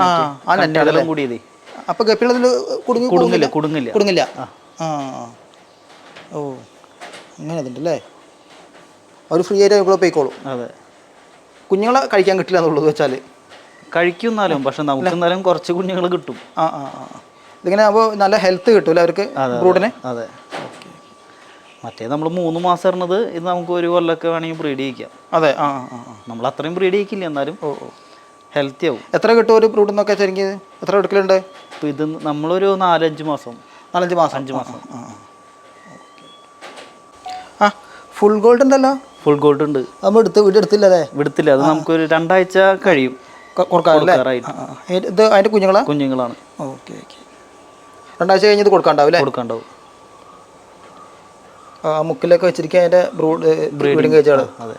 ആ ആ നെറ്റ് കറ്റാടെല്ലാം കൂടിയതേ. അപ്പോൾ ഗപ്പികളതിൽ കുടുങ്ങി കുടുങ്ങില്ല കുടുങ്ങില്ല. കുടുങ്ങില്ല? ആ. ഓ അങ്ങനെ അതുണ്ടല്ലേ അവർ ഫ്രീ ആയിട്ട് ഇവിടെ പോയിക്കോളും. അതെ. കുഞ്ഞുങ്ങളെ കഴിക്കാൻ കിട്ടില്ല എന്നുള്ളത് വെച്ചാൽ കഴിക്കുന്നാലും പക്ഷെ നമുക്ക് എന്നാലും കുറച്ച് കുഞ്ഞുങ്ങൾ കിട്ടും. ആ ആ ആ ഇതിങ്ങനെ അപ്പോൾ നല്ല ഹെൽത്ത് കിട്ടൂല അവർക്ക്? ബ്രൂഡിന്? അതെ. മറ്റേ നമ്മൾ മൂന്ന് മാസം ഇടുന്നത് ഇത് നമുക്ക് ഒരു കൊല്ലമൊക്കെ വേണമെങ്കിൽ ബ്രീഡ് ചെയ്യിക്കാം അതെ ആ ആ. നമ്മൾ അത്രയും ബ്രീഡ് ചെയ്യിക്കില്ല എന്നാലും ഓ ഓ. ഹെൽത്തി ആവും. എത്ര കിട്ടും ഒരു ബ്രൂഡ് നിന്നൊക്കെ ചെറിയ എത്ര എടുക്കലുണ്ട്? ഇപ്പം ഇത് നമ്മളൊരു നാലഞ്ച് മാസം. നാലഞ്ച് മാസം. അഞ്ച് മാസം. ആ ഫുൾ ഗോൾഡ് ഉണ്ടല്ലോ? ഫുൾ ഗോൾഡ് ഉണ്ട്. നമ്മൾ എടുത്ത് വീട് എടുത്തില്ല അതെ വിടത്തില്ല അത് നമുക്കൊരു രണ്ടാഴ്ച കഴിയും. കൊടുക്കാറല്ലേ കൊടുക്കാറായിട്ട്. ഇത് അതിന്റെ കുഞ്ഞുങ്ങളാ? കുഞ്ഞുങ്ങളാണ്. Okay okay. രണ്ടാഴ്ച കഴിഞ്ഞ് ഇത് കൊടുക്കാണ്ടാവും അല്ലേ? കൊടുക്കാണ്ടാവും. മുക്കിലൊക്കെ വെച്ചിരിക്കുക അതിന്റെ ബ്രൂഡ് ബ്രീഡിങ് കഴിച്ചാണ് അതെ.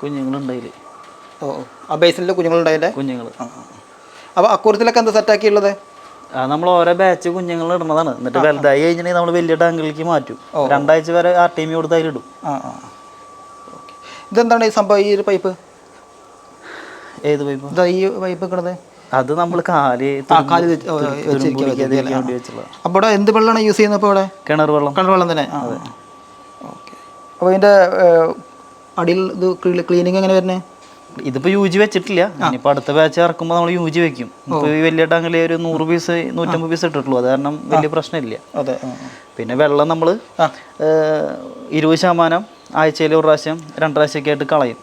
കുഞ്ഞുങ്ങളുണ്ടായിൽ ഓ. ആ ബേസിലെ കുഞ്ഞുങ്ങളുണ്ടായില്ലേ കുഞ്ഞുങ്ങൾ അപ്പോൾ അക്കൂരത്തിലൊക്കെ എന്താ സെറ്റാക്കിയുള്ളത് നമ്മൾ ഓരോ ബാച്ച് കുഞ്ഞുങ്ങൾ ഇടുന്നതാണ്. എന്നിട്ട് വലുതായി കഴിഞ്ഞിട്ടുണ്ടെങ്കിൽ നമ്മൾ വലിയ ടാങ്കിലേക്ക് മാറ്റും. രണ്ടാഴ്ച വരെ ആർ ടി എം കൊടുത്ത് അതിലിടും ആ ആ ഇതെന്താണ് ഈ സംഭവം ഈ ഒരു പൈപ്പ് ഏത് പൈപ്പ് ഈ പൈപ്പ് കിടന്നത് അത് നമ്മൾ കാൽ കാൽ അപ്പോൾ ഇവിടെ എന്ത് വെള്ളമാണ് യൂസ് ചെയ്യുന്നത് അപ്പോൾ ഇവിടെ കിണർ വെള്ളം. കിണർ വെള്ളം തന്നെ. അപ്പൊ ഓക്കെ. അപ്പോൾ ഇതിന്റെ അടിയിൽ ഇത് ക്ലീനിങ് എങ്ങനെ വരുന്നത് ഇതിപ്പോ യു ജി വെച്ചിട്ടില്ല ഇനിയിപ്പോ അടുത്ത ബാച്ച് ഇറക്കുമ്പോൾ നമ്മൾ യു ജി വെക്കും ഇപ്പൊ ഈ വലിയ ടാങ്കിൽ ഒരു നൂറ് പീസ് നൂറ്റമ്പത് പീസ് ഇട്ടിട്ടുള്ളൂ. അത് കാരണം വലിയ പ്രശ്നമില്ല. അതെ. പിന്നെ വെള്ളം നമ്മൾ ഇരുപത് ശതമാനം ആഴ്ചയിൽ ഒരു പ്രാവശ്യം രണ്ട് പ്രാവശ്യമൊക്കെ ആയിട്ട് കളയും.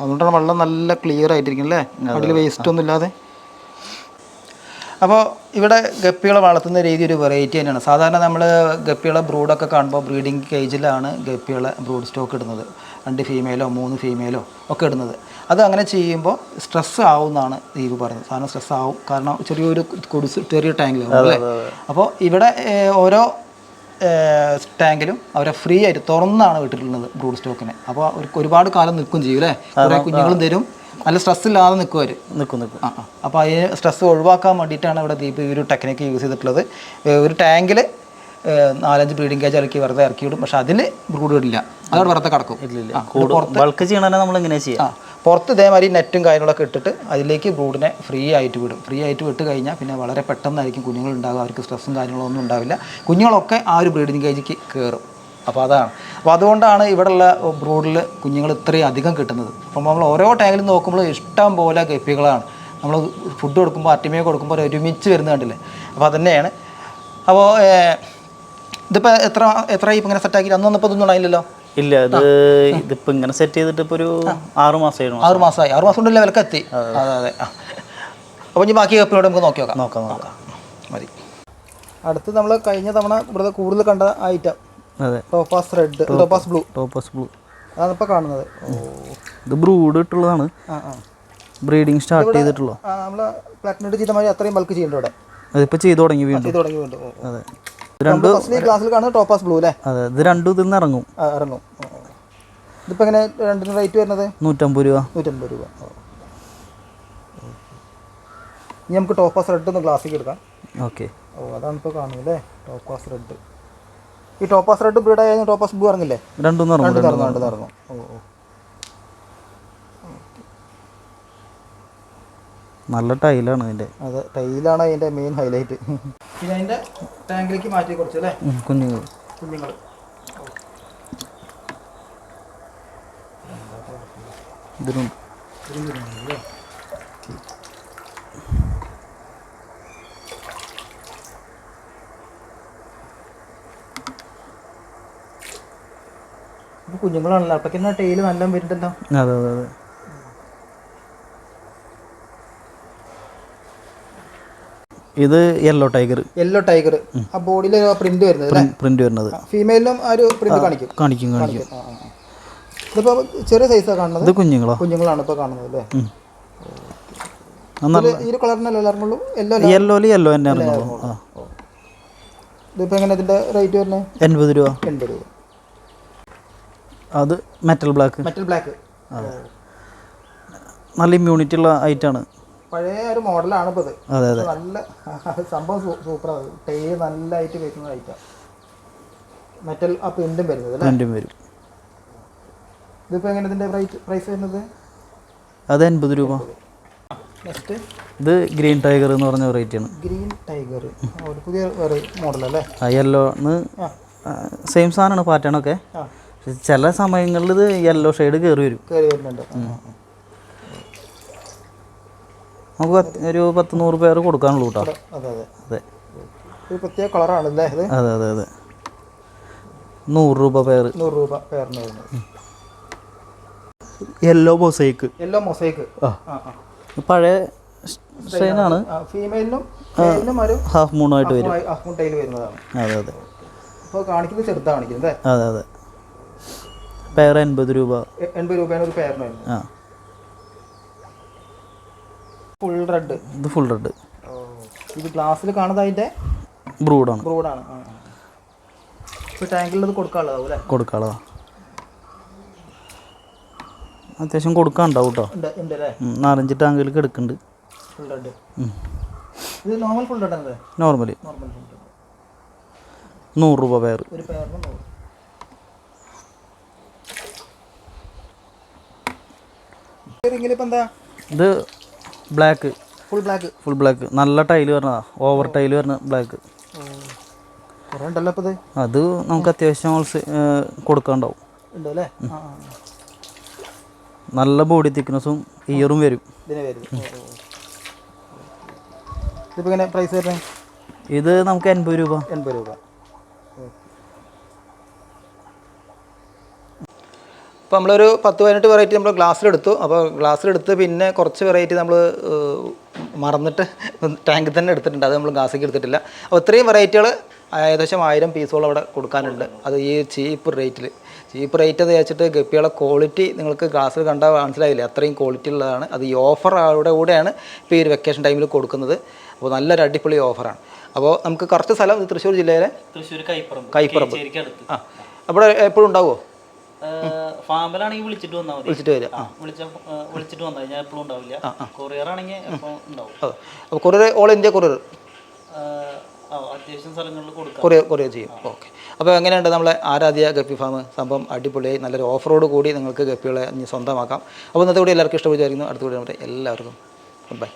അതുകൊണ്ടാണ് വെള്ളം നല്ല ക്ലിയർ ആയിട്ടിരിക്കും അല്ലേ അതിൽ വേസ്റ്റ് ഒന്നും ഇല്ലാതെ. അപ്പോൾ ഇവിടെ ഗപ്പികളെ വളർത്തുന്ന രീതി ഒരു വെറൈറ്റി തന്നെയാണ്. സാധാരണ നമ്മൾ ഗപ്പികളെ ബ്രൂഡൊക്കെ കാണുമ്പോൾ ബ്രീഡിംഗ് കേജിലാണ് ഗപ്പികളെ ബ്രൂഡ് സ്റ്റോക്ക് ഇടുന്നത്. രണ്ട് ഫീമെയിലോ മൂന്ന് ഫീമെയിലോ ഒക്കെ ഇടുന്നത്. അത് അങ്ങനെ ചെയ്യുമ്പോൾ സ്ട്രെസ് ആവും എന്നാണ് ദീപ് പറയുന്നത്. സാധനം സ്ട്രെസ് ആവും. കാരണം ചെറിയൊരു കുടിസ് ചെറിയ ടാങ്കിൽ അല്ലേ? അപ്പോൾ ഇവിടെ ഓരോ ടാങ്കിലും അവരെ ഫ്രീ ആയിട്ട് തുറന്നാണ് വിട്ടിട്ടുള്ളത് ബ്രൂഡ് സ്റ്റോക്കിനെ. അപ്പോൾ അവർക്ക് ഒരുപാട് കാലം നിൽക്കും ചെയ്യും അല്ലേ? കുറേ കുഞ്ഞുങ്ങളും തരും. നല്ല സ്ട്രെസ് ഇല്ലാതെ നിൽക്കും അവർ നിൽക്കും നിൽക്കും ആ അപ്പോൾ അതിന് സ്ട്രെസ് ഒഴിവാക്കാൻ വേണ്ടിയിട്ടാണ് ഇവിടെ ദീപ് ഈ ഒരു ടെക്നിക്ക് യൂസ് ചെയ്തിട്ടുള്ളത്. ഒരു ടാങ്കിൽ നാലഞ്ച് ബ്രീഡിംഗ് കേജ് ഇറക്കി വെറുതെ ഇറക്കി വിടും. പക്ഷെ അതിൽ ബ്രൂഡ് ഇടില്ല. അതവിടെ വെറുതെ കിടക്കും. ഇല്ല പുറത്ത് ബൾക്ക് ചെയ്യണതന്നെ നമ്മൾ എങ്ങനെ ചെയ്യുക ചെയ്യാം? പുറത്ത് ഇതേമാതിരി നെറ്റും കാര്യങ്ങളൊക്കെ ഇട്ടിട്ട് അതിലേക്ക് ബ്രൂഡിനെ ഫ്രീ ആയിട്ട് വിടും. ഫ്രീ ആയിട്ട് വിട്ട് കഴിഞ്ഞാൽ പിന്നെ വളരെ പെട്ടെന്നായിരിക്കും കുഞ്ഞുങ്ങൾ ഉണ്ടാകുക അവർക്ക് സ്ട്രെസ്സും കാര്യങ്ങളൊന്നും ഉണ്ടാവില്ല. കുഞ്ഞുങ്ങളൊക്കെ ആ ഒരു ബ്രീഡിങ് കേജിക്ക് കയറും. അപ്പോൾ അതാണ്. അപ്പോൾ അതുകൊണ്ടാണ് ഇവിടെയുള്ള ബ്രൂഡിൽ കുഞ്ഞുങ്ങൾ ഇത്രയും അധികം കിട്ടുന്നത്. അപ്പോൾ നമ്മൾ ഓരോ ടാങ്കിലും നോക്കുമ്പോൾ ഇഷ്ടം പോലെ ഗപ്പികളാണ്. നമ്മൾ ഫുഡ് കൊടുക്കുമ്പോൾ അട്ടിമയെ കൊടുക്കുമ്പോൾ ഒരുമിച്ച് വരുന്നത് കണ്ടില്ലേ? അപ്പോൾ അതന്നെയാണ്. അപ്പോൾ ഇതിപ്പോൾ എത്ര എത്ര ഇപ്പം ഇങ്ങനെ സെറ്റാക്കി അന്ന് വന്നപ്പോൾ ഇതൊന്നും ഉണ്ടായില്ലല്ലോ? ഇല്ല ഇത് ഇതിപ്പോ ഇങ്ങനെ സെറ്റ് ചെയ്തിട്ട് ഇപ്പൊ ഒരു ആറ് മാസം ആറു മാസം. ആറ് മാസമായി. ആറു മാസം കൊണ്ട് ലെവലൊക്കെ എത്തി. അതെ അതെ. അപ്പോൾ ഇനി ബാക്കി കപ്പിനോട് നമുക്ക് നോക്കി നോക്കാം. നോക്കാം നോക്കാം. മതി. അടുത്ത് നമ്മൾ കഴിഞ്ഞ തവണ ഇവിടെ കൂടുതൽ കണ്ട ഐറ്റം അതെ. Topaz red topaz blue topaz blue അതാണ് ഇപ്പോൾ കാണുന്നത്. ഇത് ബ്രൂഡ് ഇട്ടുള്ളതാണ്. ബ്രീഡിങ് സ്റ്റാർട്ട് ചെയ്തിട്ടുള്ളൂ നമ്മൾ പ്ലാറ്റിനോട് ചെയ്ത മാതിരി അത്രയും ബൾക്ക് ചെയ്യുന്നുണ്ട് ഇവിടെ. അതിപ്പോ ചെയ്തു തുടങ്ങി വീണ്ടും. ചെയ്തു തുടങ്ങി വീണ്ടും. അതെ. ഫസ്റ്റ് ക്ലാസ്സിൽ കാണുന്ന ടോപ്പാസ് ബ്ലൂ അല്ലേ? അതെ ഇത് രണ്ടും ഇതിൽ നിന്ന് ഇറങ്ങും. ഇറങ്ങും. ഇതിപ്പോൾ എങ്ങനെ രണ്ടിന് റേറ്റ് വരുന്നത്? നൂറ്റമ്പത് രൂപ. നൂറ്റമ്പത് രൂപ. ഇനി നമുക്ക് ടോപ്പാസ് റെഡ് ഒന്ന് ക്ലാസ്സിക്ക് എടുക്കാം. ഓക്കെ. ഓ അതാണ് ഇപ്പോൾ കാണുന്നത് അല്ലേ? ടോപ്പാസ് റെഡ് ഈ ടോപ്പാസ് റെഡ് ബ്രീഡ് ആയിരുന്നു ടോപ്പാസ് ബ്ലൂ ഇറങ്ങില്ലേ? രണ്ടും ഇറങ്ങും രണ്ടും ഇറങ്ങും. രണ്ടും ഇറങ്ങും. ഓ ഓ. നല്ല ടൈലാണ് അതിന്റെ അതെ ടൈലാണ് അതിന്റെ മെയിൻ ഹൈലൈറ്റ് പിന്നെ അതിന്റെ ടാങ്കിലേക്ക് മാറ്റി കുറച്ച് അല്ലേ? കുഞ്ഞുങ്ങൾ. കുഞ്ഞുങ്ങൾ. ഇതിനുണ്ട് ഇത് കുഞ്ഞുങ്ങളാണല്ലോ അപ്പൊ ടൈൽ നല്ല വരുന്നുണ്ടല്ലോ. അതെ അതെ അതെ. ഇത് യെല്ലോ ടൈഗർ യെല്ലോ ടൈഗർ ആ ബോഡിയിൽ പ്രിന്റ് വരുന്നത് അല്ലേ? പ്രിന്റ് വരുന്നത്. ഫീമെയിലും ആ ഒരു പ്രിന്റ് കാണിക്കും. കാണിക്കും കാണിക്കും. ഇതിപ്പോ ചെറിയ സൈസാണ് കാണുന്നത്? ഇത് കുഞ്ഞുങ്ങളാ. കുഞ്ഞുങ്ങളാണ് ഇപ്പൊ കാണുന്നത് അല്ലേ? ഈ ഒരു കളറിനല്ലോ എല്ലാവർക്കും ഉള്ളൂ എല്ലോ യെല്ലോ തന്നെ ഇറങ്ങുള്ളൂ ആ. എങ്ങനെ ഇതിന്റെ റേറ്റ് വരുന്നത് എൺപത് രൂപ. എൺപത് രൂപ. അത് മെറ്റൽ ബ്ലാക്ക് മെറ്റൽ ബ്ലാക്ക് നല്ല ഇമ്മ്യൂണിറ്റി ഉള്ള ഐറ്റാണ് പഴയ ഒരു മോഡലാണ് ഇപ്പൊ ഇത് അതെ. അതെ നല്ല സംഭവം സൂപ്പറാണ് ടേ നല്ലതായിട്ട് വെക്കുന്ന ഐറ്റം മെറ്റൽ ആ പ്രിന്റും വരുന്നത് രണ്ടും വരും. ഇതിപ്പോ എങ്ങനെ ഇതിന്റെ പ്രൈസ് വരുന്നത്? അത് എൺപത് രൂപ. നെക്സ്റ്റ് ഇത് ഗ്രീൻ ടൈഗർ എന്ന് പറഞ്ഞ വെറൈറ്റി ആണ്. ഗ്രീൻ ടൈഗർ ഒരു പുതിയ വേറെ മോഡൽ അല്ലേ? ആ യെല്ലോ സെയിം സാധനമാണ് പാറ്റേൺ ഒക്കെ. ചില സമയങ്ങളിൽ ഇത് യെല്ലോ ഷെയ്ഡ് കയറി വരും. കയറി വരുന്നുണ്ട്. നമുക്ക് ഒരു പത്ത് നൂറ് പേർ കൊടുക്കാനുള്ളൂ കേട്ടോ. അതെ അതെ ഒരു പ്രത്യേക കളറാണ് അല്ലേ അതെ അതെ അതെ. നൂറ് രൂപ പേർ. നൂറ് രൂപ പേരിന് യെല്ലോ മൊസൈക്ക് യെല്ലോ മൊസൈക്ക് പഴയ സ്ട്രെയിനാണ്. ഫീമെയിലിനും ഹാഫ് മൂണായിട്ട് വരും. അഫ്മൂൺ ടൈൽ വരുന്നതാണ്. അതെ അതെ. അപ്പോൾ കാണിക്കുന്നത് ചെറുതാണ് കാണിക്കുന്നത് അതെ അതെ. പേർ എൺപത് രൂപ. എൺപത് രൂപയാണ് ഒരു പേരിന് വരുന്നത്. ആ. ഫുൾ റെഡ് ഇത് ഫുൾ റെഡ് ഇത് ഗ്ലാസ്സിൽ കാണുന്നത് അതിന്റെ ബ്രൂഡാണ് ബ്രൂഡാണ് ഇപ്പോൾ ടാങ്കിൽ ഇത് കൊടുക്കാനുള്ളതാവും അല്ലേ കൊടുക്കാളതാ അത്യാവശ്യം കൊടുക്കാനുണ്ടാവും കേട്ടോ നാലഞ്ച് ടാങ്കിലേക്ക് എടുക്കുന്നുണ്ട്. ഫുൾ റെഡ് ഇത് നോർമൽ ഫുൾ റെഡ് ആണ് നോർമലി നോർമൽ ഫുൾ റെഡ് നൂറ് രൂപ പേർ ഒരു പേരിന് നൂറ്. ഇത് black full black full black നല്ല ടൈൽ വരണതാ. ഓവർ ടൈൽ വരണ ബ്ലാക്ക് ഇത് അത് നമുക്ക് അത്യാവശ്യം കൊടുക്കാണ്ടാവും. നല്ല ബോഡി തിക്നെസ്സും ഇയറും വരും. ഇത് നമുക്ക് എൺപത് രൂപ. എൺപത് രൂപ. അപ്പോൾ നമ്മളൊരു പത്ത് പതിനെട്ട് വെറൈറ്റി നമ്മൾ ഗ്ലാസ്സിലെടുത്തു അപ്പോൾ ഗ്ലാസ്സിലെടുത്ത് പിന്നെ കുറച്ച് വെറൈറ്റി നമ്മൾ മറന്നിട്ട് ടാങ്കിൽ തന്നെ എടുത്തിട്ടുണ്ട്. അത് നമ്മൾ ഗ്ലാസ്സിലേക്ക് എടുത്തിട്ടില്ല. അപ്പോൾ ഇത്രയും വെറൈറ്റികൾ ഏകദേശം ആയിരം പീസുകൾ അവിടെ കൊടുക്കാനുണ്ട്. അത് ഈ ചീപ്പ് റേറ്റിൽ ചീപ്പ് റേറ്റ് എന്ന് വെച്ചിട്ട് ഗപ്പികളെ ക്വാളിറ്റി നിങ്ങൾക്ക് ഗ്ലാസ്സിൽ കണ്ടാൽ മനസ്സിലായില്ലേ? അത്രയും ക്വാളിറ്റി ഉള്ളതാണ്. അത് ഈ ഓഫർ അവിടെ കൂടെയാണ് ഇപ്പോൾ ഈ ഒരു വെക്കേഷൻ ടൈമിൽ കൊടുക്കുന്നത്. അപ്പോൾ നല്ലൊരു അടിപൊളി ഓഫറാണ് അപ്പോൾ നമുക്ക് കുറച്ച് സ്ഥലം തൃശ്ശൂർ ജില്ലയിലെ തൃശ്ശൂർ കൈപ്പറമ്പ് കൈപ്പറമ്പ്. ആ. അവിടെ എപ്പോഴും ഉണ്ടാവുമോ ഫാമിലാണെങ്കിൽ വിളിച്ചിട്ട് വന്നാൽ മതി. വിളിച്ചിട്ട് വരിക. വിളിച്ച വിളിച്ചിട്ട് വന്നാൽ ഞാൻ എപ്പോഴും ഉണ്ടാവില്ല. കൊറിയർ ആണെങ്കിൽ എപ്പോൾ ഉണ്ടാവും? അപ്പോൾ കൊറിയർ ഓൾ ഇന്ത്യ കൊറിയർ. അത്യാവശ്യം സ്ഥലങ്ങളിൽ കൊടുക്കാം. കൊറിയർ കൊറിയർ ചെയ്യും. ഓക്കെ. അപ്പോൾ എങ്ങനെയുണ്ട് നമ്മളെ ആരാധ്യ ഗപ്പി ഫാം? സംഭവം അടിപൊളിയായി. നല്ലൊരു ഓഫറോട് കൂടി നിങ്ങൾക്ക് ഗപ്പികളെ സ്വന്തമാക്കാം. അപ്പോൾ ഇന്നത്തെ കൂടി എല്ലാവർക്കും ഇഷ്ടപ്പെട്ടായിരുന്നു അടുത്ത കൂടി നമ്മുടെ എല്ലാവർക്കും. ബൈ